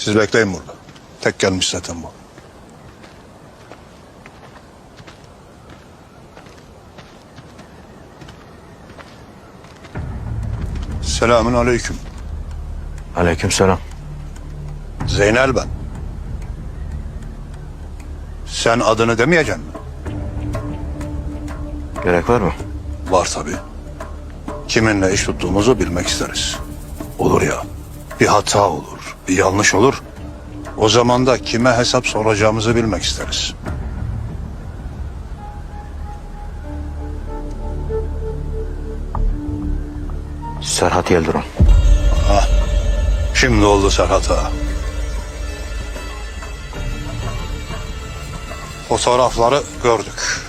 Siz bekleyin burada. Tek gelmiş zaten bu. Selamün aleyküm. Aleykümselam. Zeynel ben. Sen adını demeyeceksin mi? Gerek var mı? Var tabii. Kiminle iş tuttuğumuzu bilmek isteriz. Olur ya. Bir hata olur, yanlış olur. O zaman da kime hesap soracağımızı bilmek isteriz. Serhat Yıldırım. Şimdi oldu Serhat Ağa. Fotoğrafları gördük.